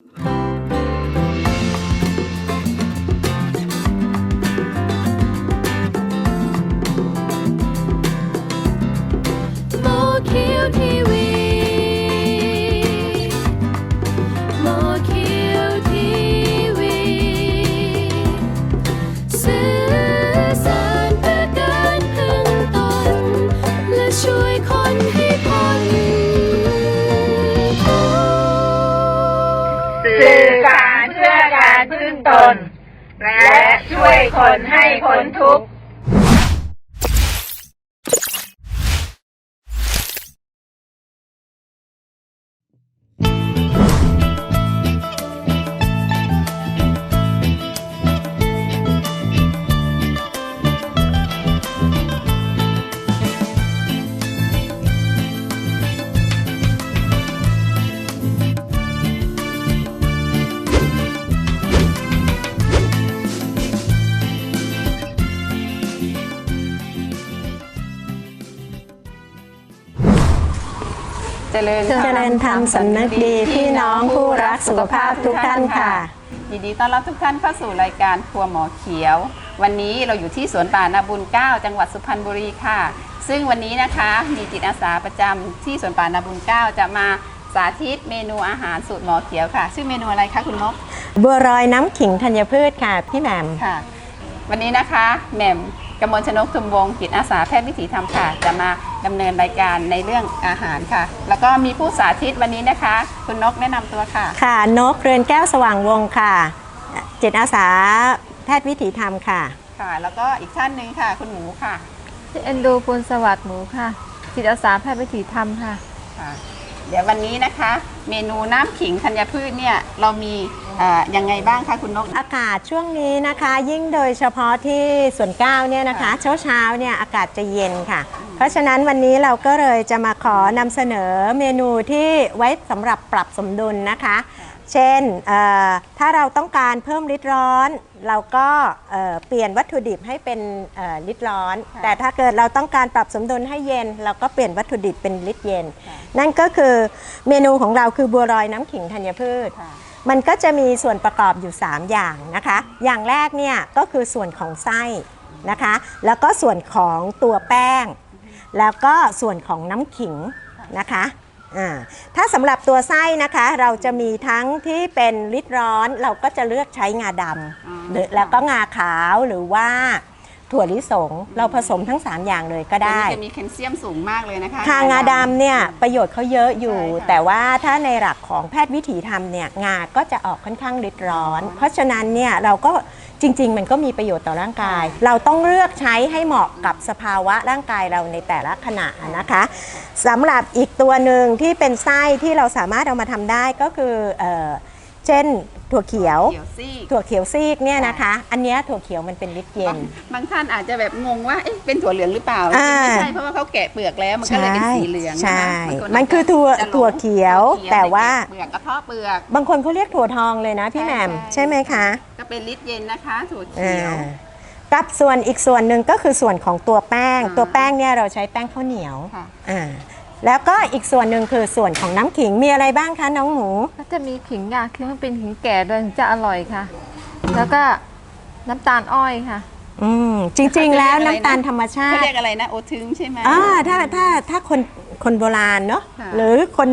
โริญเจริญธรรมสำนึกดีพี่น้องผู้รักสุขภาพทุกท่านค่ะ ยินดีต้อนรับทุกท่านเข้าสู่รายการครัวหมอเขียว วันนี้เราอยู่ที่สวนป่านาบุญ 9 จังหวัดสุพรรณบุรีค่ะ ซึ่งวันนี้นะคะมีจิตอาสาประจำที่สวนป่านาบุญ 9 จะมาสาธิตเมนูอาหารสูตรหมอเขียวค่ะ ชื่อเมนูอะไรคะคุณนกบัวรอยน้ำขิงธัญพืชค่ะพี่แหม่มค่ะ วันนี้นะคะแหม่ม กมลชนกทุมวงศ์จิตอาสาแพทย์วิถีธรรมค่ะ จะมาดำเนินรายการในเรื่องอาหารค่ะ แล้วก็มีผู้สาธิตวันนี้นะคะ คุณนกแนะนำตัวค่ะ ค่ะ นกเรือนแก้วสว่างวงศ์ค่ะ จิตอาสาแพทย์วิถีธรรมค่ะ ค่ะ แล้วก็อีกท่านหนึ่งค่ะ คุณหมูค่ะชื่อเอนดูปุลสวัสดิ์หมูค่ะ จิตอาสาแพทย์วิถีธรรมค่ะค่ะ เดี๋ยววันนี้นะคะ เมนูน้ำขิงธัญพืชเนี่ยเรามีเอ่อยังไงบ้างคะคุณนก อากาศช่วงนี้นะคะ ยิ่งโดยเฉพาะที่ส่วนเก้าเนี่ยนะคะเช้าเช้าๆเนี่ยอากาศจะเย็นค่ะ เพราะฉะนั้นวันนี้เราก็เลยจะมาขอนำเสนอเมนูที่ไว้สำหรับปรับสมดุลนะคะ เช่นเอ่อถ้าเราต้องการเพิ่มลิตรร้อน เราก็เอ่อเปลี่ยนวัตถุดิบให้เป็นเอ่อลิตรร้อนค่ะแต่ถ้าเกิดเราต้องการปรับสมดุลให้เย็น เราก็เปลี่ยนวัตถุดิบเป็นลิตรเย็นค่ะนั่นก็คือเมนูของเราคือบัวลอยน้ำขิงธัญพืชค่ะมันก็จะมีส่วนประกอบอยู่ 3 อย่างนะคะ อย่างแรกเนี่ยก็คือส่วนของไส้นะคะ แล้วก็ส่วนของตัวแป้ง แล้วก็ส่วนของน้ำขิงนะคะอ่า ถ้าสำหรับตัวไส้นะคะเราจะมีทั้งที่เป็นลิตรร้อนเราก็จะเลือกใช้งาดอ๋อำหรือแล้วก็งาขาวหรือว่าถั่วลิสง เราผสมทั้ง 3 อย่างเลยก็ได้ตัวนี้จะมีแคลเซียมสูงมากเลยนะคะค่ะงาดำเนี่ยประโยชน์เขาเยอะอยู่ใช่ค่ะแต่ว่าถ้าในหลักของแพทย์วิถีธรรมเนี่ยงาก็จะออกค่อนข้างริดร้อน เพราะฉะนั้นเนี่ยเราก็ จริง ๆ มันก็มีประโยชน์ต่อร่างกาย เราต้องเลือกใช้ให้เหมาะกับสภาวะร่างกายเราในแต่ละขณะนะคะสำหรับอีกตัวหนึ่งที่เป็นไส้ที่เราสามารถเอามาทำได้ก็คือ เอ่อเช่น ถั่วเขียว เขียวซีก ถั่วเขียวซีกเนี่ยนะคะ อันเนี้ยถั่วเขียวมันเป็นฤทธิ์เย็บางนบางท่านอาจจะแบบงงว่าเอ๊ะเป็นถั่วเหลืองหรือเปล่าจริอ่า งๆไม่ใช่เพราะว่าเขาแกะเปลือกแล้วมันก็เลยเป็นสีเหลืองนะใช่คะบางมันคือถั่วจะหลงถั่วเขียว ถั่แต่ว่า เปลือกกระเทาะเปลือก บางคนเขาเรียกถั่วทองเลยนะพี่ใช่แหม่มใช่ ใช่ไหมคะก็เป็นลิตรเย็นนะคะถั่วอ่เขียวากับส่วนอีกส่วนหนึ่งก็คือส่วนของตัวแป้ง อ่า ตัวแป้งเนี่ยเราใช้แป้งข้าวเหนียวค่ะ อ่า แล้วก็อีกส่วนหนึ่งคือส่วนของน้ำขิงมีอะไรบ้างคะน้องหมู ก็จะมีขิงค่ะคือมันเป็นขิงแก่ด้วยถึงจะอร่อยค่ะ แล้วก็น้ำตาลอ้อยค่ะ อืมจริง ๆ แล้วน้ำตาลธรรมชาเขาติ เรียกอะไรนะ โอทึงใช่ไหม อ่าถ้าถ้าถ้าคนคนโบราณเนาะค่ะ หรือคน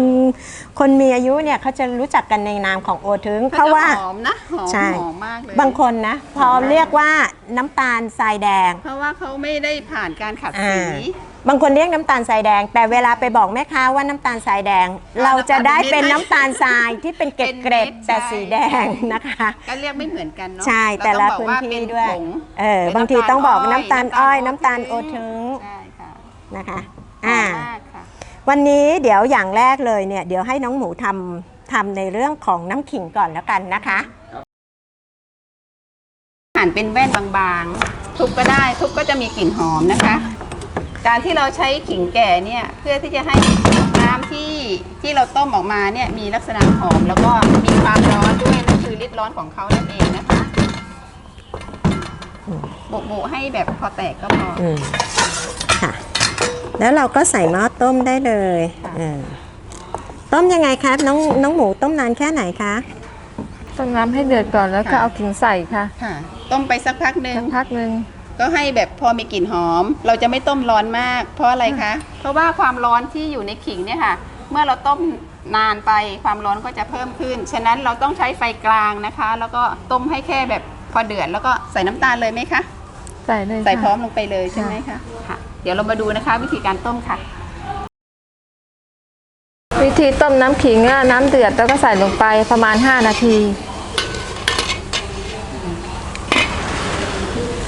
คนมีอายุเนี่ยเขาจะรู้จักกันในนามของโอทึงเพเขาราะจะว่า หอมนะ หอมใช่ หอมมากเลย บางคนนะพอเรียกว่าน้ำตาลทรายแดง เพราะว่าเขาไม่ได้ผ่านการขัดอ่า สี บางคนเรียกน้ำตาลทรายแดง แต่เวลาไปบอกแม่ค้าว่าน้ำตาลทรายแดง เราจะได้เป็นน้ำตาลทรายที่เป็นเกล็ดเกร็ดๆแต่สีแดงนะคะ ก็เรียกไม่เหมือนกันเนาะใช่เราแต่ละต้องบอกพื้นว่าที่เป็นด้วยผงเออเป็นบางทีต้องบอกน้ำตาลอ้อยน้ำน้ำตาลโอทึงใช่ค่ะนะคะหออ่ามมากค่ะวันนี้เดี๋ยวอย่างแรกเลยเนี่ยเดี๋ยวให้น้องหมูทำทำในเรื่องของน้ำขิงก่อนแล้วกันนะคะหั่นเป็นแว่นบางๆ ทุบก็ได้ทุบก็จะมีกลิ่นหอมนะคะ การที่เราใช้ขิงแก่เนี่ยเพื่อที่จะให้น้ำที่ที่เราต้มออกมาเนี่ยมีลักษณะหอมแล้วก็มีความร้อนด้วยนั่นคือฤทธิ์ร้อนของเขานั่นเองนะคะบุๆให้แบบพอแตกก็พออืมค่ะ แล้วเราก็ใส่หม้อต้มได้เลยค่ะเออต้มยังไงคะน้องน้องหมูต้มนานแค่ไหนคะ ต้มน้ำให้เดือดก่อนแล้วก็ค่ะเอาขิงใส่ค่ะ ค่ะ ต้มไปสักพักหนึ่งสักพักหนึ่ง ก็ให้แบบพอมีกลิ่นหอม เราจะไม่ต้มร้อนมาก เพราะอะไรคะ เพราะว่าความร้อนที่อยู่ในขิงเนี่ยค่ะ เมื่อเราต้มนานไปความร้อนก็จะเพิ่มขึ้น ฉะนั้นเราต้องใช้ไฟกลางนะคะ แล้วก็ต้มให้แค่แบบพอเดือดแล้วก็ใส่น้ำตาลเลยไหมคะ ใส่เลยใส่ค่ะพร้อมลงไปเลยใช่ไหมคะค่ะ เดี๋ยวเรามาดูนะคะ วิธีการต้มค่ะ วิธีต้มน้ำขิงอะน้ำเดือดแล้วก็ใส่ลงไปประมาณ 5 นาที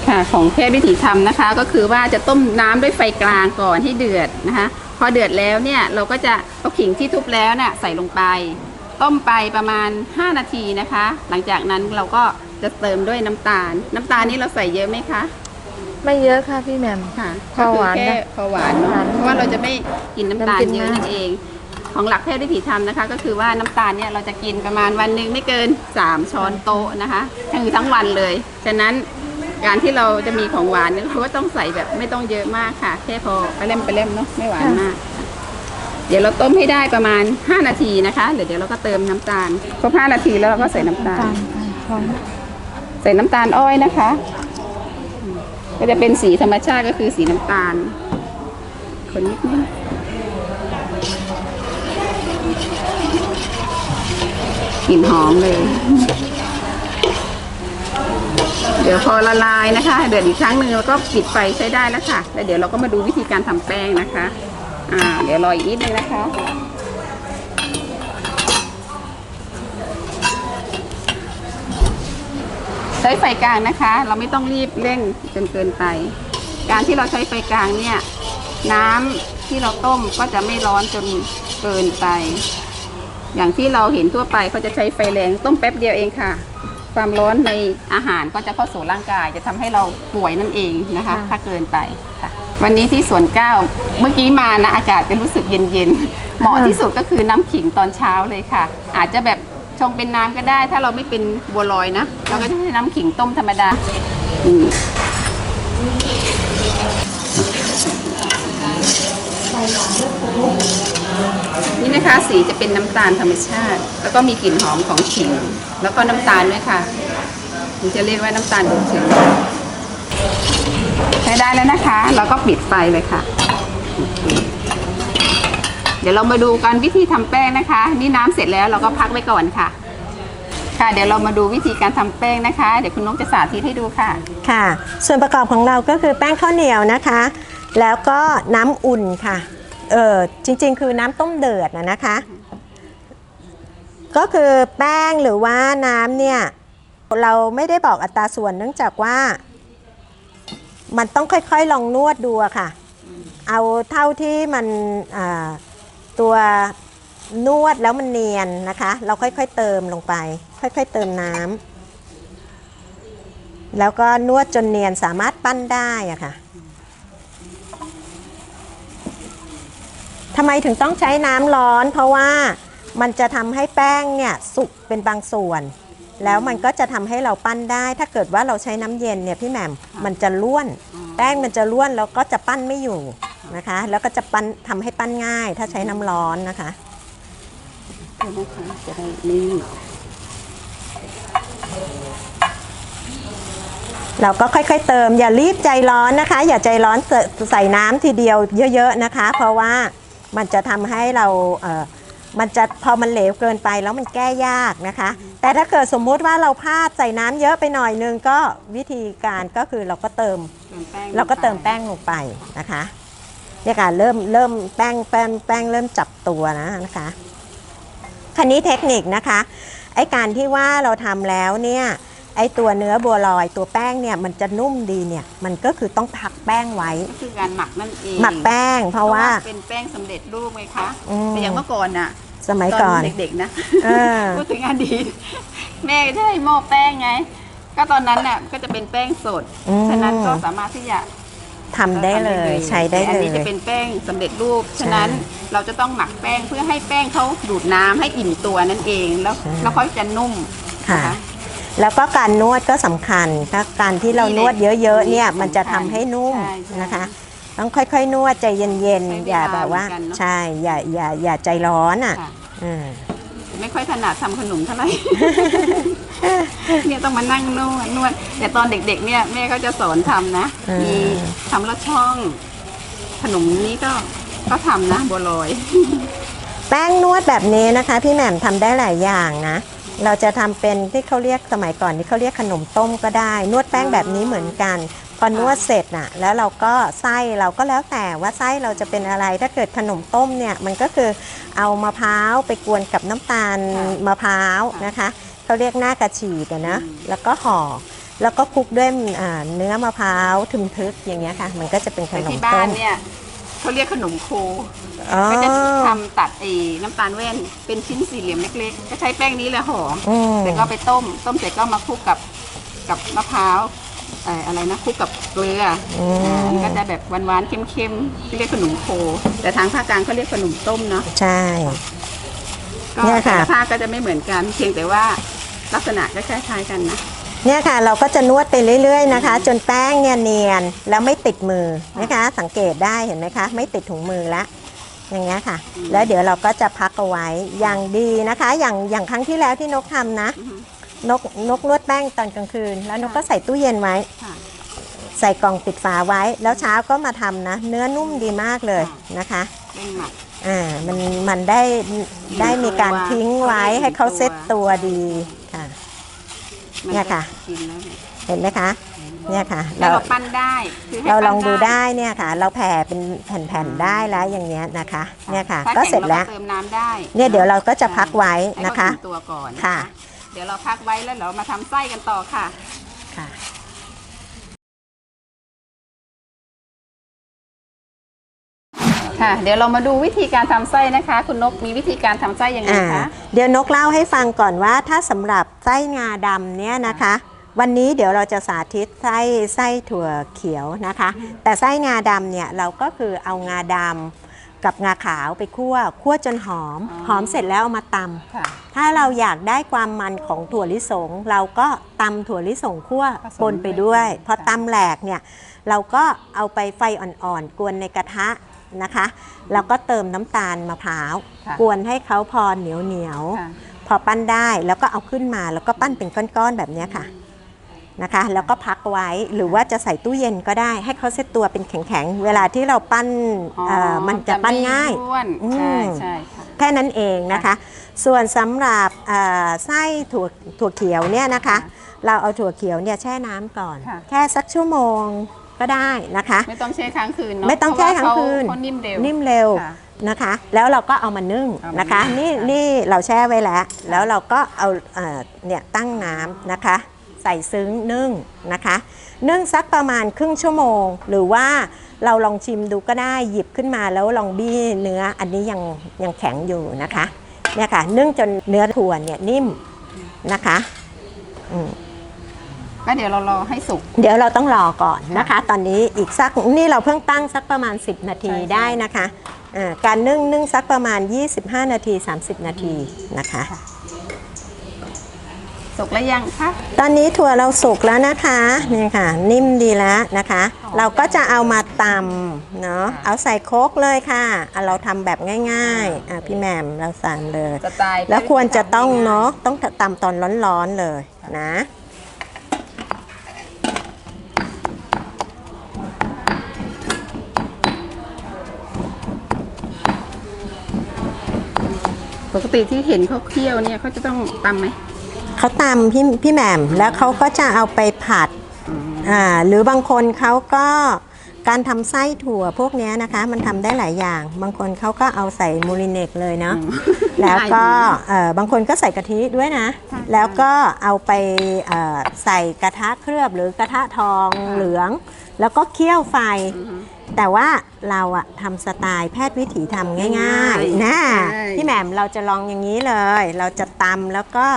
ค่ะของแพทย์วิถีทำนะคะ ก็คือว่าจะต้มน้ำด้วยไฟกลางก่อนให้เดือดนะคะ พอเดือดแล้วเนี่ยเราก็จะเอาขิงที่ทุบแล้วน่ะใส่ลงไป ต้มไปประมาณ 5 นาทีนะคะ หลังจากนั้นเราก็จะเติมด้วยน้ำตาล น้ำตาลนี่เราใส่เยอะไหมคะ ไม่เยอะค่ะพี่แหม่มค่ะพอหวานก็คือแค่นะพอหวานเนาะหวานเพราะว่าเราจะไม่กินน้ำตาลน้ำกินเยอะมากนั่นเอง ของหลักแพทย์วิถีธรรมนะคะ ก็คือว่าน้ำตาลเนี่ยเราจะกินประมาณวันหนึ่งไม่เกิน 3 ช้อนโต๊ะนะคะคือทั้งวันเลยฉะนั้น การที่เราจะมีของหวานเนี่ยเราก็ต้องใส่แบบไม่ต้องเยอะมากค่ะ แค่พอไปเล่มไปเล่มเนาะไม่หวานมาก เดี๋ยวเราต้มให้ได้ประมาณ 5 นาทีนะคะเดี๋ยวเดี๋ยวเราก็เติมน้ำตาลครบ5นาทีแล้วเราก็ใส่น้ำตาลช้อนใส่น้ำตาลอ้อยนะคะ ก็จะเป็นสีธรรมชาติก็คือสีน้ำตาล คนนิดนึงกลิ่นหอมเลย เดี๋ยวพอละลายนะคะ เดือดอีกครั้งหนึ่งแล้วก็ปิดไฟใช้ได้แล้วค่ะแล้วเดี๋ยวเราก็มาดูวิธีการทำแป้งนะคะ อ่า เดี๋ยวรออีกนิดนึงนะคะใช้ไฟกลางนะคะ เราไม่ต้องรีบเร่งจนเกินไป การที่เราใช้ไฟกลางเนี่ย น้ำที่เราต้มก็จะไม่ร้อนจนเกินไป อย่างที่เราเห็นทั่วไปเขาจะใช้ไฟแรงต้มแป๊บเดียวเองค่ะ ความร้อนในอาหารก็จะเข้าสู่ร่างกาย จะทำให้เราป่วยนั่นเองนะคะ ถ้าเกินไปค่ะวันนี้ที่สวนเก้าเมื่อกี้มานะอากาศจะรู้สึกเย็นๆเหมาะที่สุดก็คือน้ำขิงตอนเช้าเลยค่ะ อาจจะแบบชงเป็นน้ำก็ได้ ถ้าเราไม่เป็นบัวลอยนะ เราก็จะใช้น้ำขิงต้มธรรมดาอืม นี่นะคะสีจะเป็นน้ำตาลธรรมชาติ แล้วก็มีกลิ่นหอมของขิง แล้วก็น้ำตาลด้วยค่ะถึงจะเรียกว่าน้ำตาลอบเชยใช้ได้แล้วนะคะเราก็ปิดไฟเลยค่ะ เดี๋ยวเรามาดูกันวิธีทำแป้งนะคะ นี่น้ำเสร็จแล้วเราก็พักไว้ก่อนค่ะ ค่ะเดี๋ยวเรามาดูวิธีการทำแป้งนะคะ เดี๋ยวคุณนกจะสาธิตให้ดูค่ะ ค่ะ ส่วนประกอบของเราก็คือแป้งข้าวเหนียวนะคะ แล้วก็น้ำอุ่นค่ะ เออจริงๆ คือน้ำต้มเดือดนะนะคะ ก็คือแป้งหรือว่าน้ำเนี่ย เราไม่ได้บอกอัตราส่วนเนื่องจากว่า มันต้องค่อยๆลองนวดดูค่ะ เอาเท่าที่มันตัวนวดแล้วมันเนียนนะคะ เราค่อยๆเติมลงไป ค่อยๆเติมน้ำแล้วก็นวดจนเนียนสามารถปั้นได้อะค่ะ ทำไมถึงต้องใช้น้ำร้อน เพราะว่ามันจะทำให้แป้งเนี่ยสุกเป็นบางส่วน แล้วมันก็จะทำให้เราปั้นได้ ถ้าเกิดว่าเราใช้น้ำเย็นเนี่ยพี่แหม่มมันจะล้วน แป้งมันจะล้วนแล้วก็จะปั้นไม่อยู่นะคะ แล้วก็จะปั้นทำให้ปั้นง่าย ถ้าใช้น้ำร้อนนะคะเดี๋ยวนะคะจะได้นี่เราก็ค่อยๆเติมอย่ารีบใจร้อนนะคะ อย่าใจร้อนใส่น้ำทีเดียวเยอะ ๆนะคะ เพราะว่า มันจะทำให้เราเอ่อมันจะพอมันเหลวเกินไปแล้วมันแก้ยากนะคะ แต่ถ้าเกิดสมมุติว่าเราพลาดใส่น้ำเยอะไปหน่อยนึงก็วิธีการก็คือเราก็เติมเติมแป้งเราก็เติมแป้งลงไปนะคะเนี่ยค่ะเริ่มเริ่มแป้งแป้งแป้งเริ่มจับตัวนะนะคะคันนี้เทคนิคนะคะไอการที่ว่าเราทำแล้วเนี่ย ไอตัวเนื้อบัวลอยตัวแป้งเนี่ยมันจะนุ่มดีเนี่ยมันก็คือต้องพักแป้งไว้ ก็คือการหมักนั่นเองหมักแป้ง เพราะว่าเป็นแป้งสำเร็จรูปไงคะอืม แต่อย่างเมื่อก่อนน่ะสมัยก่อน ตเด็กๆนะเออ พูดถึงอดีตแม่ได้หม้อแป้งไง ก็ตอนนั้นน่ะก็จะเป็นแป้งสด อืม ฉะนั้นก็สามารถที่จะทำได้เลยใช้ได้แต่อัเลนี้จะย เป็นแป้งสำเร็จรูป ฉะนั้นเราจะต้องหมักแป้งเพื่อให้แป้งเขาดูดน้ำให้อิ่มตัวนั่นเองแล้วอืมแล้วเขาจะนุ่มค่ะ น แล้วก็การนวดก็สำคัญถ้าการที่เรานวดเยอะๆเนี่ยมันจะทำให้นุ่มใช่ใช่นะคะ ต้องค่อยๆ นวดใจเย็นใช้เวๆ ลาอย่าแบบว่า เหมือนกันเนอะ ใช่อย่าอย่าอย่าใจร้อนอะค่ะอืมไม่ค่อยถนัดทำขนมเท่าไหร่ เนี่ยต้องมานั่งนวดนวดแต่ตอนเด็กๆ เนี่ยแม่ก็จะสอนทำนะอืมมีทำละช่อง ขนมนี้ก็ก็ทำนะบัวลอย แป้งนวดแบบนี้นะคะ พี่แหม่มทำได้หลายอย่างนะ เราจะทำเป็นที่เขาเรียกสมัยก่อนที่เขาเรียกขนมต้มก็ได้ นวดแป้งแบบนี้เหมือนกันพอนวดเสร็จน่ะแล้วเราก็ไส้เราก็แล้วแต่ว่าไส้เราจะเป็นอะไร ถ้าเกิดขนมต้มเนี่ยมันก็คือเอามะพร้าวไปกวนกับน้ำตาลค่ะมะพร้าวนะคะเขาเรียกหน้ากระฉีดอะนะแล้วก็ห่อแล้วก็คลุกด้วยอ่าเนื้อมะพร้าวทึมทึกอย่างเงี้ยค่ะ มันก็จะเป็นขแต่นมที่บ้าต้นมเนี่ย เขาเรียกขนมโค อ๋อก็จะทำตัดเอน้ำตาลแว่นเป็นชิ้นสี่เหลี่ยมเล็กๆ ก็ใช้แป้งนี้แหละห่อออืม เสร็จก็ไปต้ม ต้มเสร็จก็มาคลุกกับกับมะพร้าวเอ่ออะไรนะคลุกกับเกลืออม อ่ามันก็จะแบบหวานๆเค็มๆที่เรียกขนมโค แต่ทางภาคกลางเขาเรียกขนมต้มเนาะใช่ ก็เนี่ยแต่ค่ะละภาคก็จะไม่เหมือนกัน เพียงแต่ว่าลักษณะก็คล้ายๆกันนะ เนี่ยค่ะเราก็จะนวดไปเรื่อย ๆนะคะ จนแป้งเนี่ยเนียนแล้วไม่ติดมือนะคะ สังเกตได้เห็นไหมคะ ไม่ติดถุงมือละอย่างเงี้ยค่ะ แล้วเดี๋ยวเราก็จะพักเอาไว้อย่างดีนะคะ อย่างอย่างครั้งที่แล้วที่นกทำนะอือฮึนกนกนวดแป้งตอนกลางคืน แล้วนกก็ใส่ตู้เย็นไว้ค่ะใส่กล่องปิดฝาไว้ แล้วเช้าก็มาทำนะ เนื้อนุ่มดีมากเลยนะคะเร่งหมักอ่ามันมันได้ได้มีการทิ้งไว้ให้เขาเซ็ตตัวดีค่ะมั เนี่ยค่ะ กินแล้วเนี่ยเห็นไหมคะ เนี่ยค่ะแล้วเราปั้นได้คือให้เราลปั้นองดูได้เนี่ยค่ะ เราแผ่เป็นแผ่นๆได้แล้วอย่างเงี้ยนะคะ เนี่ยค่ะถ้าก็แข็งเสร็จแล้วาเติมน้ำได้เนี่ยเดี๋ยวเราก็จะพักไว้นะคะให้เขาถึงตัวก่อนค่ะ เดี๋ยวเราพักไว้แล้วเรามาทำไส้กันต่อค่ะ ค่ะ ค่ะ เดี๋ยวเรามาดูวิธีการทำไส้นะคะ คุณนกมีวิธีการทำไส้ยังไงอ่าคะเดี๋ยวนกเล่าให้ฟังก่อนว่าถ้าสำหรับไส้งาดำเนี่ยนะคะ วันนี้เดี๋ยวเราจะสาธิตไส้ไส้ถั่วเขียวนะคะ แต่ไส้งาดำเนี่ยเราก็คือเอางาดำกับงาขาวไปคั่วคั่วจนหอม หอมเสร็จแล้วเอามาตำค่ะถ้าเราอยากได้ความมันของถั่วลิสง เราก็ตำถั่วลิสงคั่วผสมปนไปด้วยด้วยพอค่ะตำแหลกเนี่ยเราก็เอาไปไฟอ่อนๆ กวนในกระทะ นะคะ แล้วก็เติมน้ำตาลมะพร้าว ค่ะกวนให้เขาพอเหนียวเหนียวๆ ค่ะพอปั้นได้แล้วก็เอาขึ้นมาแล้วก็ปั้นเป็นก้อนๆแบบเนี้ยค่ะนะคะ แล้วก็พักไว้หรือว่าจะใส่ตู้เย็นก็ได้ให้เขาเซตตัวเป็นแข็งๆ เวลาที่เราปั้นเอ่อมันจะปั้นง่ายไม่ร่วนอืม ใช่ใช่ค่ะ แค่นั้นเองนะคะ ส่วนสำหรับเอ่อไส้ถั่วถั่วเขียวเนี่ยนะคะเราเอาถั่วเขียวเนี่ยแช่น้ำก่อน ค่ะ แค่สักชั่วโมง ก็ได้นะคะ ไม่ต้องแช่ค้างคืนเนาะไม่ต้องแช่ค้างคืนเพราะว่าเขาเขานิ่มเร็วนิ่มเร็วค่ะนะคะ แล้วเราก็เอามานึ่งเอามานะคะนึ่นี่งค่ะนี่เราแช่ไว้แล้ว แล้วเราก็เอาเอ่อเนี่ยตั้งน้ำนะคะ ใส่ซึ้งนึ่งนะคะ นึ่งสักประมาณครึ่งชั่วโมง หรือว่าเราลองชิมดูก็ได้หยิบขึ้นมาแล้วลองบี้เนื้ออันนี้ยังยังแข็งอยู่นะคะเนี่ยค่ะนึ่งจนเนื้อถั่วเนี่ยนิ่มนะคะ อืม ก็เดี๋ยวเรารอให้สุก เดี๋ยวเราต้องรอก่อนนะคะ ตอนนี้อีกสักนี่เราเพิ่งตั้งสักประมาณ 10 นาทีใช่ ได้นะคะอ่าการนึ่งนึ่งสักประมาณ 25 นาที 30 นาทีนะคะ สุกแล้วยังคะ ตอนนี้ถั่วเราสุกแล้วนะคะนี่ค่ะ นิ่มดีแล้วนะคะเราก็จะเอามาตำเนาะเอาใส่โครกเลยค่ะอะ เราทำแบบง่ายๆอะพี่แหม่มเราสั่งเลย สไตล์แล้วควรจะต้องเนาะต้องตำตอนร้อนๆเลยนะ ปกติที่เห็นเขาเคี่ยวเนี่ยเขาจะต้องตำไหมเขาตำพี่พี่แหม่มแล้วเขาก็จะเอาไปผัดอ่าหรือบางคนเขาก็การทำไส้ถั่วพวกเนี้ยนะคะ มันทำได้หลายอย่าง บางคนเขาก็เอาใส่มูริเนกเลยเนาะอืมแล้วก็ง่ายดีนะเอ่อบางคนก็ใส่กะทิด้วยนะใช่แล้วก็เอาไปเอ่อใส่กระทะเคลือบหรือกระทะทองเหลือง แล้วก็เคี่ยวไฟอือฮึ แต่ว่าเราอะทำสไตล์แพทย์วิถีทำง่ายง่ายๆนะใช่ พี่แหม่มเราจะลองอย่างนี้เลย เราจะตำแล้วก็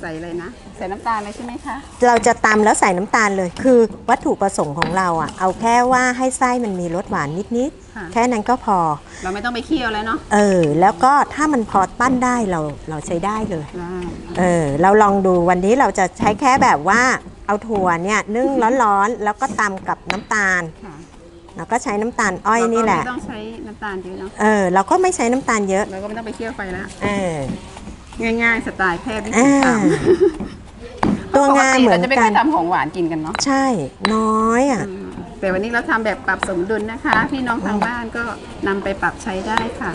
ใส่เลยนะ ใส่น้ำตาลเลยใช่ไหมคะ เราจะตำแล้วใส่น้ำตาลเลย คือวัตถุประสงค์ของเราอะเอาแค่ว่าให้ไส้มันมีรสหวานนิดค่ะ ๆ แค่นั้นก็พอ เราไม่ต้องไปเคี่ยวแล้วเนาะเออ แล้วก็ถ้ามันพอปั้นได้เราเราใช้ได้เลย ได้เออ เราลองดูวันนี้เราจะใช้แค่แบบว่า เอาถั่วเนี่ยนึ่งร้อนๆ แล้วก็ตำกับน้ำตาล ค่ะเราก็ใช้น้ำตาลอ้อยนี่แหละ เราก็ไม่ต้องใช้น้ำตาลเยอะเนาะเออ เราก็ไม่ใช้น้ำตาลเยอะ เราก็ไม่ต้องไปเคี่ยวไฟแล้วเออ ง่ายๆ สไตล์แพทย์วิธีอ่าทำตัวงาเหมือนปติเราจะไม่กัค่อน ยทำของหวานกินกันเนาะใช่ น้อยอะ อืมแต่วันนี้เราทำแบบปรับสมดุลนะคะ พี่น้องทางบ้านก็นำไปปรับใช้ได้ค่ะ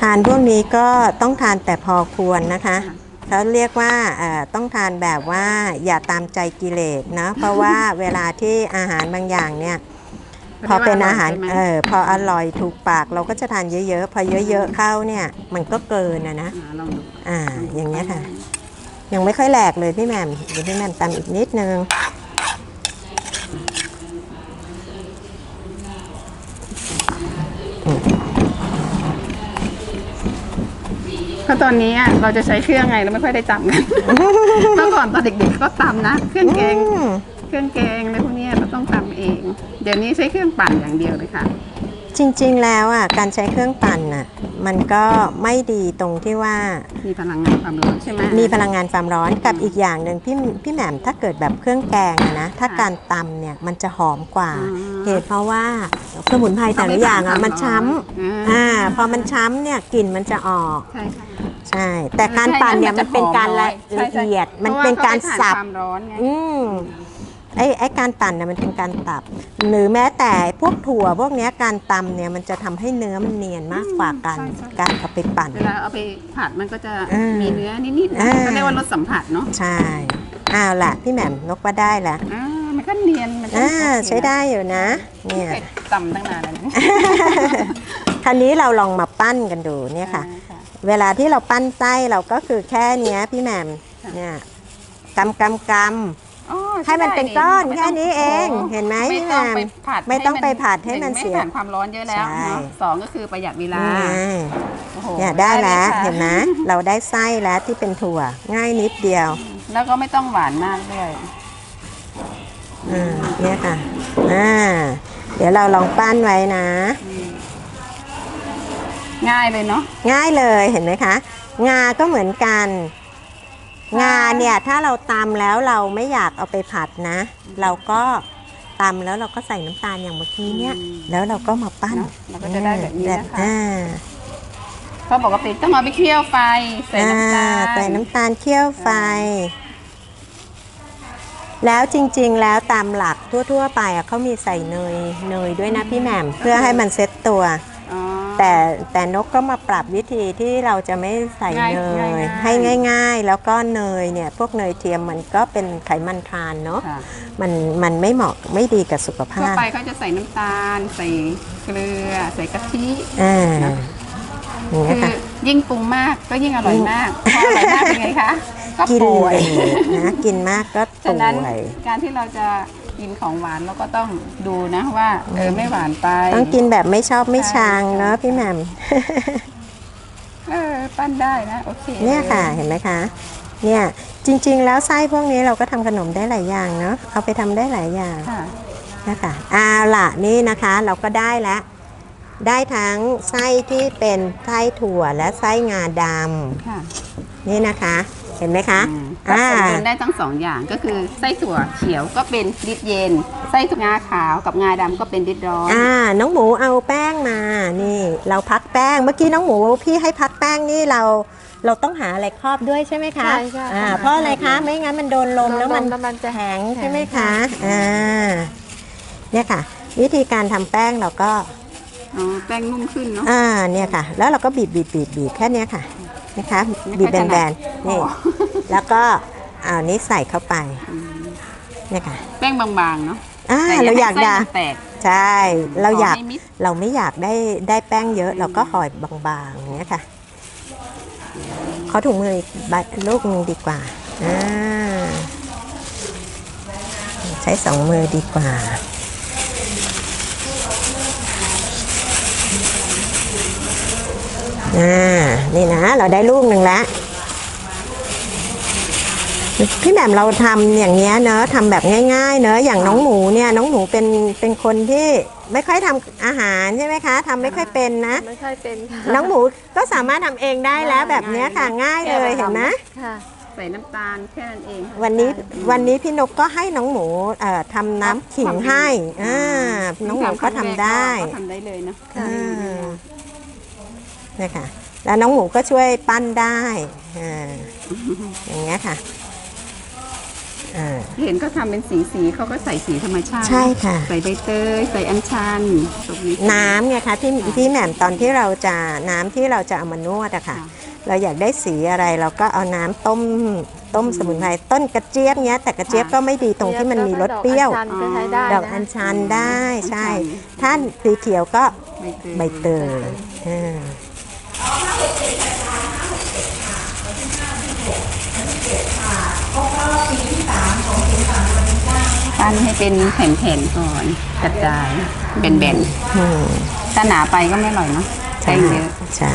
ทานพวกนี้ก็ต้องทานแต่พอควรนะคะ เขาเรียกว่าเอ่อต้องทานแบบว่าอย่าตามใจกิเลสนะเพราะว่าเวลาที่อาหารบางอย่างเนี่ยพอเป็นอาหารใช่ไหมเออพออร่อยถูกปากเราก็จะทานเยอะๆ พอเยอะ ๆ เข้าเนี่ย มันก็เกินนะนะอ่าลองดูอ่าอย่างเงี้ยค่ะ ยังไม่ค่อยแหลกเลยพี่แหม่มเดี๋ยวพี่แหม่มตำอีกนิดนึง เพราะตอนนี้อะเราจะใช้เครื่องไงเราไม่ค่อยได้จำกัน เมื่อก่อนตอนเด็กๆก็ตำนะ เครื่องแกงอืมเครื่องแกงอะไรพวกเนี้ยเราต้องตำเอง เดี๋ยวนี้ใช้เครื่องปั่นอย่างเดียวเลยค่ะ จริงๆแล้วอะการใช้เครื่องปั่นน่ะมันก็ไม่ดีตรงที่ว่ามีพลังงานความร้อนใช่ไหม มีพลังงานความร้อนกับอีกอย่างหนึ่งพี่พี่แหม่มถ้าเกิดแบบเครื่องแกงอะนะถ้าการตำเนี่ยมันจะหอมกว่า อืมเหตุเพราะว่าสมุนไพรแต่ละอย่างอะมันช้ำอ่าอ่าพอมันช้ำเนี่ยกลิ่นมันจะออกใช่ค่ะ ใช่แต่การปั่นเนี่ยมันเป็นการละใช่ละใช่เอียดมันพะว่เป็นการขไปผ่สับความร้อนไงอืม ไอ้ไอ้การปั่นเนี่ยมันเป็นการตับ หรือแม้แต่พวกถั่วพวกเนี้ยการตำเนี่ยมันจะทำให้เนื้อมันเนียนมากกว่าการใช่ใช่ การเอาไปปั่น เวลาเอาไปผัดมันก็จะอ่ามีมีเนื้อนิดๆนะอ่าเขาเรียกว่ารสสัมผัสเนาะใช่อ้าวล่ะพี่แหม่มนกว่าได้ละอ่ามันก็เนียนมันก็อ่าโอเคนะใช้ได้อยู่นะเนี่ย เคยตำตั้งนานแล้วนะคราวนี้เราลองมาปั้นกันดูเนี่ยค่ะ อ่าค่ะเวลาที่เราปั้นไส้เราก็คือแค่เนี้ยพี่แหม่มค่ะ เนี่ยกำกำก อ๋อำให้มันเป็นก้อนแค่นี้เองเห็นไหมไม่พี่แหต้องม่มไปผัดไม่ต้องไปผัดให้มันงเสียไม่ผ่านความร้อนเยอะแล้วใช่เนาะสองก็คือประหยัดเวลานี่ไงโอ้โหเนี่ยได้แล้วค่ะเห็นไหมเราได้ไส้แล้วที่เป็นถั่วง่ายนิดเดียว แล้วก็ไม่ต้องหวานมากด้วยอ่าเนี่ยค่ะอ่าเดี๋ยวเราลองปั้นไว้นะ ง่ายเลยเนาะง่ายเลยเห็นไหมคะ งาก็เหมือนกัน งาเนี่ยถ้าเราตำแล้วเราไม่อยากเอาไปผัดนะ เราก็ตำแล้วเราก็ใส่น้ำตาลอย่างเมื่อกี้เนี่ย แล้วเราก็มาปั้นเนอะเราก็จะได้แบบนี้นะคะอ่าเพราะปกติต้องเอาไปเคี่ยวไฟใส่น้ำตาลอ่าใส่น้ำตาลเคี่ยวไฟ แล้วจริง ๆ แล้วตามหลักทั่ว ๆ ไปอะเขามีใส่เนยเนยด้วยนะพี่แหม่มเพื่อให้มันเซ็ตตัวอ๋อ แต่แต่นกก็มาปรับวิธีที่เราจะไม่ใส่ง่ายเนยง่ายๆให้ง่าย ๆ แล้วก็เนยเนี่ยพวกเนยเทียมมันก็เป็นไขมันทรานเนาะค่ะ มันมันไม่เหมาะไม่ดีกับสุขทั่วภาพไปเขาจะใส่น้ำตาล ใส่เกลือ ใส่กะทิอ่าอย่างเงี้คืยอค่ะ ยิ่งปรุงมากก็ยิ่งอร่อยมากพออร่อยมากเป็นไงคะก็กินป่วย นะกินมากก็ฉะป่นั้นวย การที่เราจะ กินของหวานเราก็ต้องดูนะว่าเออไม่หวานไปต้องกินแบบไม่ชอบไม่ใช่ชังเนาะพี่แหม่มเออปั้นได้นะโอเคเนี่ยค่ะเห็นไหมคะ เนี่ยจริง ๆ แล้วไส้พวกนี้เราก็ทำขนมได้หลายอย่างเนาะเอาไปทำได้หลายอย่างค่ะนะคะเอาล่ะนี่นะคะเราก็ได้แล้วได้ทั้งไส้ที่เป็นไส้ถั่วและไส้งาดค่ะำนี่นะคะ เห็นไหมคะอืมก็สมดุลได้ทั้งสองอย่างก็คือไส้ถั่วเขียวก็เป็นดิบเย็น ไส้ถั่วงาขาวกับงาดำก็เป็นดิบร้อนอ่าน้องหมูเอาแป้งมานี่ เราพักแป้งเมื่อกี้น้องหมูพี่ให้พักแป้งนี่เราเราต้องหาอะไรครอบด้วยใช่ไหมคะใช่ใช่อ่าค่ะเพราะอะไรคะไม่งั้นมันโดนลมแล้วมันแล้วมันจะแข็งแข็งใช่ไหมคะอ่าเนี่ยค่ะ วิธีการทำแป้งเราก็อ๋อแป้งนุ่มขึ้นเนาะอ่าเนี่ยค่ะ แล้วเราก็บีบบีบบีบบีบแค่เนี้ยค่ะ นะคะไม่ค่บีอยบถแบนัดนๆนี่อ๋อแล้วก็เอานี้ใส่เข้าไปเนี่ยค่ะแป้งบางๆเนาะอ่าแต่เราอยากให้ได้ไส้มันแตกใช่ เราอยากขให้มิดเราไม่อยากได้ได้แป้งเยอะ เราก็ห่อยบางๆอย่างเงี้ยค่ะขอถุงมืออีกใบลูกหนึงดีกว่าอ่าใช้สองมือดีกว่า อ่า นี่นะ เราได้ลูกหนึ่งแล้วพี่แหม่มเราทำอย่างเงี้ยเนอะทำแบบง่าย ๆ เนอะอย่างน้องหมูเนี่ยน้องหมูเป็นเป็นคนที่ไม่ค่อยทำอาหารใช่ไหมคะทำไม่ค่อยเป็นนะ ไม่ค่อยเป็นค่ะน้องหมูก็สามารถทำเองได้แล้วแบบเนี้ยค่ะง่ายเลยเห็นไหมค่ะใส่น้ำตาลแค่นั้นเองค่ะวันนี้วันนี้พี่นกก็ให้น้องหมูเอ่อทำน้ำขิงให้อ่าน้องหมูก็ทำได้ก็ทำได้เลยเนาะอ่า เนี่ยค่ะ แล้วน้องหมูก็ช่วยปั้นได้อ่าอย่างเงี้ยค่ะอ่า เห็นก็ทำเป็นสีสีๆเขาก็ใส่สีธรรมชาติใช่ค่ะ ใส่ใบเตย ใส่อัญชันตรงนี้ น้ำไงคะที่ที่แหม่มตอนที่เราจะน้ำที่เราจะเอามานวดอะค่ะ ค่ะ เราอยากได้สีอะไรเราก็เอาน้ำต้มต้มสมุนไพรต้นกระเจี๊ยบเนี้ย แต่กระเจี๊ยบก็ไม่ดีตรงที่มันมีรสเปรี้ยว ดอกอัญชันก็ใช้ได้ดอกนะอัญชันได้ใช่ถ้าสีเขียวก็ใบเตย ใบเตยอ่า ปั้นให้เป็นแผ่นๆก่อนกระจายแบนอืมๆถ้าหนาไปก็ไม่อร่อยเนาะใช่แป้งเยอะใช่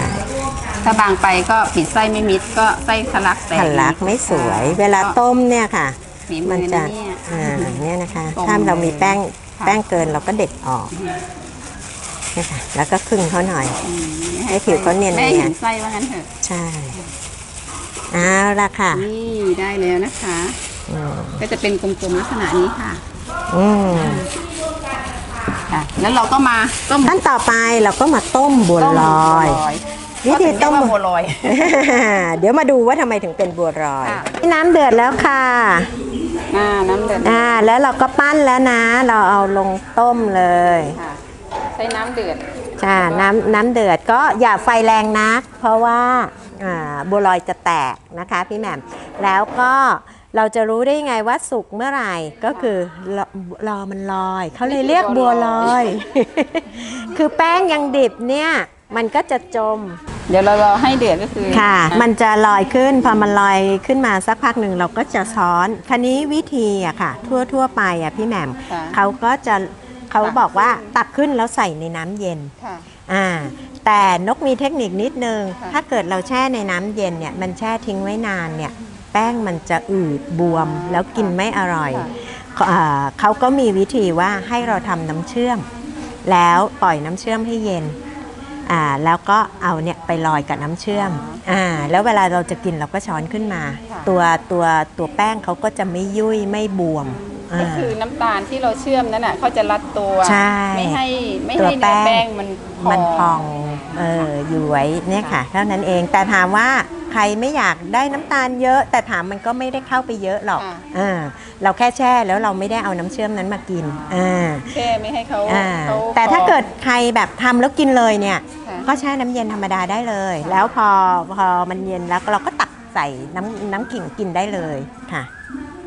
ถ้าบางไปก็ปิดไส้ไม่มิดก็ไส้ทะลักแตกขันลักไม่สวย เวลาต้มเนี่ยค่ะ ฝีมืมันอจะนะเนี่ย อ่าเนี่ยนะคะ ต้มถ้าเรามีแป้งค่ะแป้งเกินเราก็เด็ดออกเนี่ยค่ะแล้วก็ครึ่งเขาหน่อยอืมให้ผิวเขาเนียนๆไม่ให้เห็นไส้ว่างั้นเถอะ ใช่เอาละค่ะนี่ได้แล้วนะคะ อืมก็จะเป็นกลมๆลักษณะนี้ค่ะอืมค่ะ แล้วเราก็มาต้มขั้นต่อไปเราก็มาต้มบัวต้มลอย วิวิธีธีต้ต้มม บัวลอย เดี๋ยวมาดูว่าทำไมถึงเป็นบัวลอย ค่ะ น้ำเดือดแล้วค่ะ อ่าน้ำเดือดอ่า แล้วเราก็ปั้นแล้วนะ เราเอาลงต้มเลย ค่ะ ใช้น้ำเดือดจ้าน้ำน้ำเดือดก็อย่าไฟแรงนัก เพราะว่าอ่าบัวลอยจะแตกนะคะพี่แหม่มแล้วก็เราจะรู้ได้ยังไงว่าสุกเมื่อไหร่ก็คือรอรอมันลอย เขาเลยเรียกบัวลอย คือแป้งยังดิบเนี่ย มันก็จะจม เดี๋ยวเรารอให้เดือดก็คือค่ะอ่มันจะลอยขึ้น พอมันลอยขึ้นมาสักพักหนึ่งเราก็จะซ้อนคันนี้วิธีอะค่ะ ทั่วทั่วๆไปอะพี่แหม่มค่ะเขาก็จะ เขาบอกว่าตักขึ้นแล้วใส่ในน้ำเย็นค่ะอ่าแต่นกมีเทคนิคนิดนึงค่ะถ้าเกิดเราแช่ในน้ำเย็นเนี่ยมันแช่ทิ้งไว้นานเนี่ยแป้งมันจะอืดบวมแล้วกินไม่อร่อยอ่าเขาก็มีวิธีว่าให้เราทำน้ำเชื่อม แล้วปล่อยน้ำเชื่อมให้เย็นอ่าแล้วก็เอาเนี่ยไปลอยกับน้ำเชื่อมอ่าแล้วเวลาเราจะกินเราก็ช้อนขึ้นมาค่ะตัวตัวตัวแป้งเขาก็จะไม่ยุ่ยไม่บวม ก็อ่าคือน้ำตาลที่เราเชื่อมนั้นน่ะเขาจะรัดตัวใช่ไม่ให้ไม่ตัวให้เนื้อแป้แป้งงมันมันพองเอออยู่ไว้เนี่ยค่ะเท่านั้นเองแต่ถามว่าใครไม่อยากได้น้ำตาลเยอะ แต่ถามมันก็ไม่ได้เข้าไปเยอะหรอกค่ะอ่าเราแค่แช่แล้วเราไม่ได้เอาน้ำเชื่อมนั้นมากินอ่าแค่ไม่ให้เขาอ่าเขาแต่ถ้าเกิดใครแบบทำแล้วกินเลยเนี่ย ค่ะ ก็แช่น้ำเย็นธรรมดาได้เลย แล้วพอพอมันเย็นแล้วเราก็ตักใส่น้ำน้ำขิงกินได้เลยค่ะ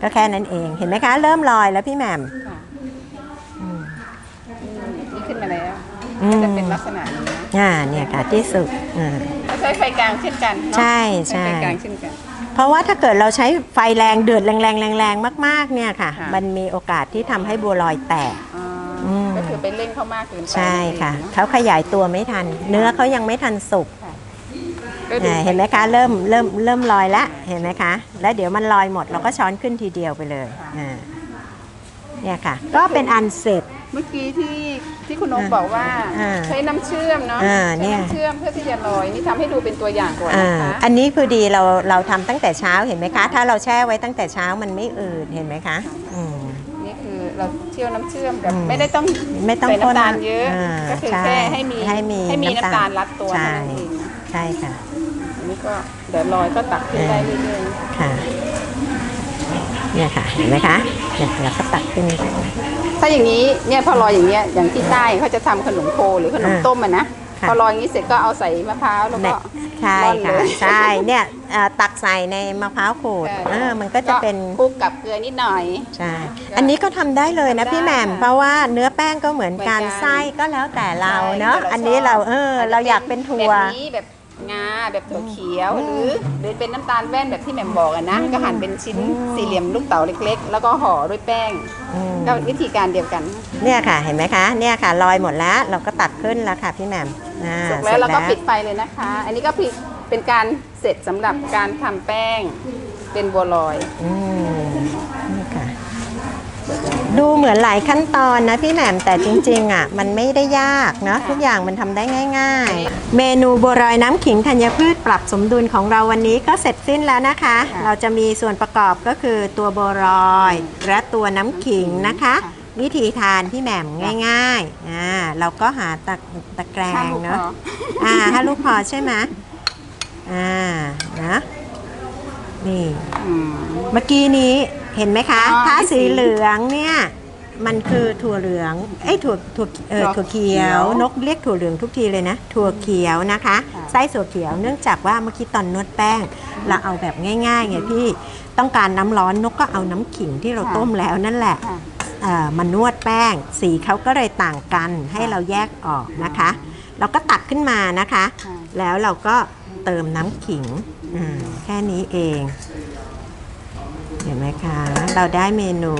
ก็แค่นั้นเองเห็นไหมคะ เริ่มลอยแล้วพี่แหม่มค่ะอืมนี่ขึ้นมาแล้วอืมจะเป็นลักษณะนี้นะอ่าเนี่ยค่ะที่สุดอ่าเราใช้ไฟกลางเช่นกันเนอะใช่ใช่ ไฟกลางเช่นกัน เพราะว่าถ้าเกิดเราใช้ไฟแรงเดือดแรงแรงแรงแรงมากๆเนี่ยค่ะ ค่ะ มันมีโอกาสที่ทำให้บัวลอยแตก อ่าอืม ก็คือไปเร่งเขามากเกินไปใช่ค่ะนเองเนอเขาขยายตัวไม่ทัน เนื้อเขายังไม่ทันสุก ก็ดู อ่าเห็นไหมคะเริ่มเริ่มเริ่มลอยแล้วเห็นไหมคะ แล้วเดี๋ยวมันลอยหมดเราก็ช้อนขึ้นทีเดียวไปเลยอ่าเนี่ยค่ะ ก็เป็นอันเสร็จ เมื่อกี้ที่ที่คุณนกบอกว่าอ่าใช้น้ำเชื่อมเนาะอ่าใช้เนี่ย น้ำเชื่อมเพื่อที่จะลอยนี่ทำให้ดูเป็นตัวอย่างก่อนอ่านะคะอันนี้คือดีเราเราทำตั้งแต่เช้าเห็นไหมคะ ถ้าเราแช่ไว้ตั้งแต่เช้ามันไม่อืดเห็นไหมคะอืม นี่คือเราเชี่ยวน้ำเชื่อมกับอืม ไม่ได้ต้องไม่ต้องใส่ข้นน้ำตาลเยอะอ่าก็คือใช่แค่ให้มีให้มีให้มีน้ำน้ำตาตาลลรัดตัวใช่เท่านั้นเองนะ ใช่ค่ะ อันนี้ก็เดี๋ยวลอยก็ตักขึ้นได้เรื่อยค่ะ เนี่ยค่ะ เห็นไหมคะเนี่ยเราก็ตักขึ้น ๆถ้าอย่างนี้เนี่ยพอลอยอย่างเงี้ยอย่างที่ใต้เขาจะทำขนมโคหรือขนมอ่าต้มอะนะค่ะ พอลอยอย่างนี้เสร็จก็เอาใส่มะพร้าวแล้วเนี่ก็ยใช่ร่อนเลค่ะยใช่ เนี่ยเอ่อตักใส่ในมะพร้าวขูดใช่เออมันก็จะเป็น คลุกกับเกลือนิดหน่อย ใช่ อันนี้ก็ทำได้เลยนะทำได้พี่แหม่ม เพราะว่าเนื้อแป้งก็เหมือนกัน เหมือนกันไส้ก็แล้วแต่เราใช่เนาะแต่อันนี้เราชบเออจจะเราอยากเป็นถั่ว แบบนี้แบบ งาแบบถั่วเขียวหรือหรือเป็นน้ำตาลแว่นแบบที่แหม่มบอกอะนะก็หั่นเป็นชิ้นสี่เหลี่ยมลูกเต๋าเล็ก ๆ แล้วก็ห่อด้วยแป้ง อืมก็วิธีการเดียวกันเนี่ยค่ะเห็นไหมคะเนี่ยค่ะลอยหมดแล้วเราก็ตักขึ้นแล้วค่ะพี่แหม่มอ่าสุกสร็แล้วจเราก็ปิดไฟเลยนะคะ อันนี้ก็ผิดเป็นการเสร็จสำหรับการทำแป้งเป็นบัวลอย อืมนี่ค่ะ ดูเหมือนหลายขั้นตอนนะพี่แหม่มแต่จริงๆอะมันไม่ได้ยากเนาะค่ะทุกอย่างมันทำได้ง่าย ๆ เมนูบัวรอยน้ำขิงธัญพืชปรับสมดุลของเราวันนี้ก็เสร็จสิ้นแล้วนะคะ เราจะมีส่วนประกอบก็คือตัวบัวรอย และตัวน้ำขิงนะคะ วิธีทานพี่แหม่มง่ายๆอ่าเราก็หาตะตะแกรงห้าลูกเนาะพออ่าถ้าลูกพอใช่ไหมอ่านะนี่อืมเมื่อกี้นี้ เห็นไหมคะ อ๋อถ้าที่สีสีเหลืองเนี่ยมันคือถั่วเหลืองเอ้ยถั่วถั่วเออถั่ถั่ววเขีเขียยว วนกเรียกถั่วเหลืองทุกทีเลยนะ ถั่วเขียวนะคะค่ะ ไส้ถั่วเขียวเนื่องจากว่าเมื่อกี้ตอนนวดแป้ง เราเอาแบบง่ายๆไงพี่ต้องการน้ำร้อนนกก็เอาน้ำขิงที่เราต้มแล้วนั่นแหละ ค่ะ เอ่อมานวดแป้ง สีเขาก็เลยต่างกันให้เราแยกออกนะคะ เราก็ตักขึ้นมานะคะ ค่ะ แล้วเราก็เติมน้ำขิงอ่าแค่นี้เอง เห็นไหมคะ เราได้เมนู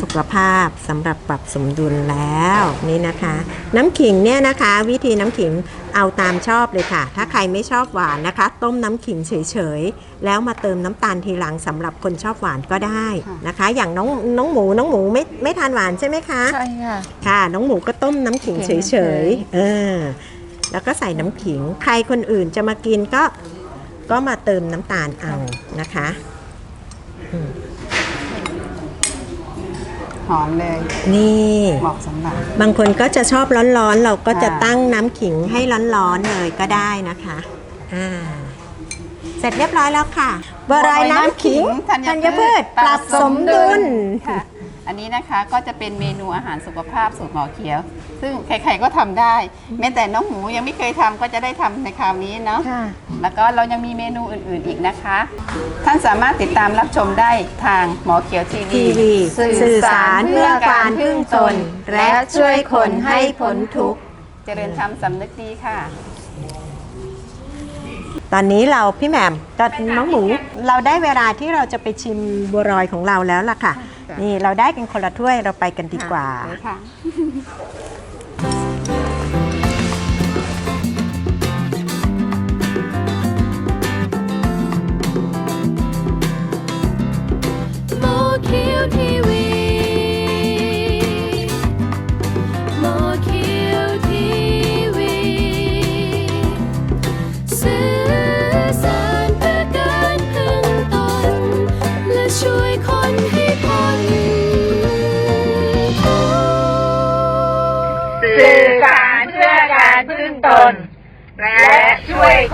สุขภาพสำหรับปรับสมดุลแล้วนี่นะคะ น้ำขิงเนี่ยนะคะ วิธีน้ำขิงเอาตามชอบเลยค่ะ ถ้าใครไม่ชอบหวานนะคะ ต้มน้ำขิงเฉยๆ แล้วมาเติมน้ำตาลทีหลังสำหรับคนชอบหวานก็ได้นะคะ อย่างน้องน้องหมูน้องหมูไม่ไม่ทานหวานใช่ไหมคะใช่ค่ะค่ะน้องหมูก็ต้มน้ำขิงเขีเฉยนยเฉยๆเออแล้วก็ใส่น้ำขิงใครคนอื่นจะมากินก็ก็มาเติมน้ำตาลเอานะคะ หอมเลยนี่ เหมาะสำหรับบางคนก็จะชอบร้อนๆ เราก็จะค่ะตั้งน้ำขิงให้ร้อนๆเลยก็ได้นะคะอ่าเสร็จเรียบร้อยแล้วค่ะบรายน้ำขิงธัญพืชปรับสมดุล ค่ะ อันนี้นะคะก็จะเป็นเมนูอาหารสุขภาพสูตรหมอเขียว ซึ่งใครๆก็ทำได้ แม้แต่น้องหมูยังไม่เคยทำก็จะได้ทำในคราวนี้เนาะ ค่ะ แล้วก็เรายังมีเมนูอื่นๆอีกนะคะ ท่านสามารถติดตามรับชมได้ทางหมอเขียวทีวีทีวีสื่อสารเพื่อการพึ่งตน และช่วยคนให้พ้นทุกข์ เจริญธรรมสำนึกดีค่ะ ตอนนี้เราพี่แหม่มกับน้องหมูเราได้เวลาที่เราจะไปชิมบัวรอยของเราแล้วล่ะค่ะค่ะ นี่เราได้กันคนละถ้วยเราไปกันดีกว่าเลยค่ะโมเขี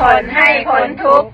คนให้พ้นทุกข์